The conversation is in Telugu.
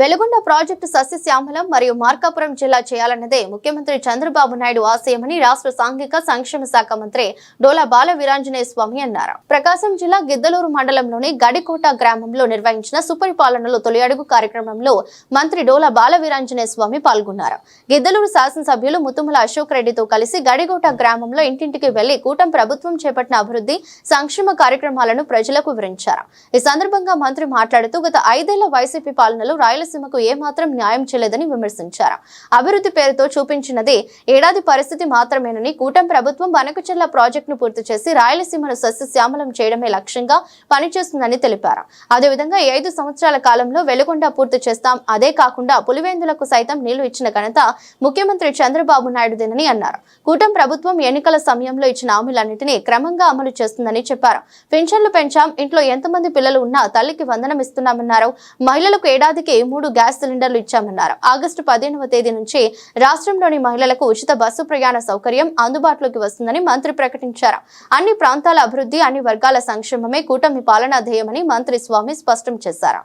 వెలుగొండ ప్రాజెక్టు సస్యశ్యామలం మరియు మార్కాపురం జిల్లా చేయాలన్నదే ముఖ్యమంత్రి చంద్రబాబు నాయుడు ఆశయమని రాష్ట్ర సాంఘిక సంక్షేమ శాఖ మంత్రి డోలా బాల వీరాంజనేయ స్వామి అన్నారు. ప్రకాశం జిల్లా గిద్దలూరు మండలంలోని గడికోట గ్రామంలో నిర్వహించిన సుపరిపాలనలో తొలి అడుగు కార్యక్రమంలో మంత్రి డోలా బాల వీరాంజనేయ స్వామి పాల్గొన్నారు. గిద్దలూరు శాసనసభ్యులు ముతుముల అశోక్ రెడ్డితో కలిసి గడికోట గ్రామంలో ఇంటింటికి వెళ్ళి కూటం ప్రభుత్వం చేపట్టిన అభివృద్ధి సంక్షేమ కార్యక్రమాలను ప్రజలకు వివరించారు. ఈ సందర్భంగా మంత్రి మాట్లాడుతూ గత ఐదేళ్ళ వైసీపీ పాలనలో రాయలసీమకు ఏమాత్రం న్యాయం చేయలేదని విమర్శించారు. అభివృద్ధి పేరుతో చూపించినది ఏడాది పరిస్థితి మాత్రమేనని కూటమి ప్రభుత్వం బనకచెర్ల ప్రాజెక్టును పూర్తి చేసి రాయలసీమను సస్యశ్యామలం చేయడమే లక్ష్యంగా పనిచేస్తుందని తెలిపారు. అదేవిధంగా ఐదు సంవత్సరాల కాలంలో వెలుగొండ పూర్తి చేస్తాం. అదే కాకుండా పులివేందులకు సైతం నీళ్ళు ఇచ్చిన ఘనత ముఖ్యమంత్రి చంద్రబాబు నాయుడుదేనని అన్నారు. కూటమి ప్రభుత్వం ఎన్నికల సమయంలో ఇచ్చిన హామీలన్నింటినీ క్రమంగా అమలు చేస్తుందని చెప్పారు. పెన్షన్లు పెంచాం. ఇంట్లో ఎంతమంది పిల్లలు ఉన్నా తల్లికి వందనం ఇస్తున్నామన్నారు. మహిళలకు ఏడాదికి మూడు గ్యాస్ సిలిండర్లు ఇచ్చామన్నారు. ఆగస్టు పదిహేనవ తేదీ నుంచి రాష్ట్రంలోని మహిళలకు ఉచిత బస్సు ప్రయాణ సౌకర్యం అందుబాటులోకి వస్తుందని మంత్రి ప్రకటించారు. అన్ని ప్రాంతాల అభివృద్ధి అన్ని వర్గాల సంక్షేమమే కూటమి పాలనా ధ్యేయమని మంత్రి స్వామి స్పష్టం చేశారు.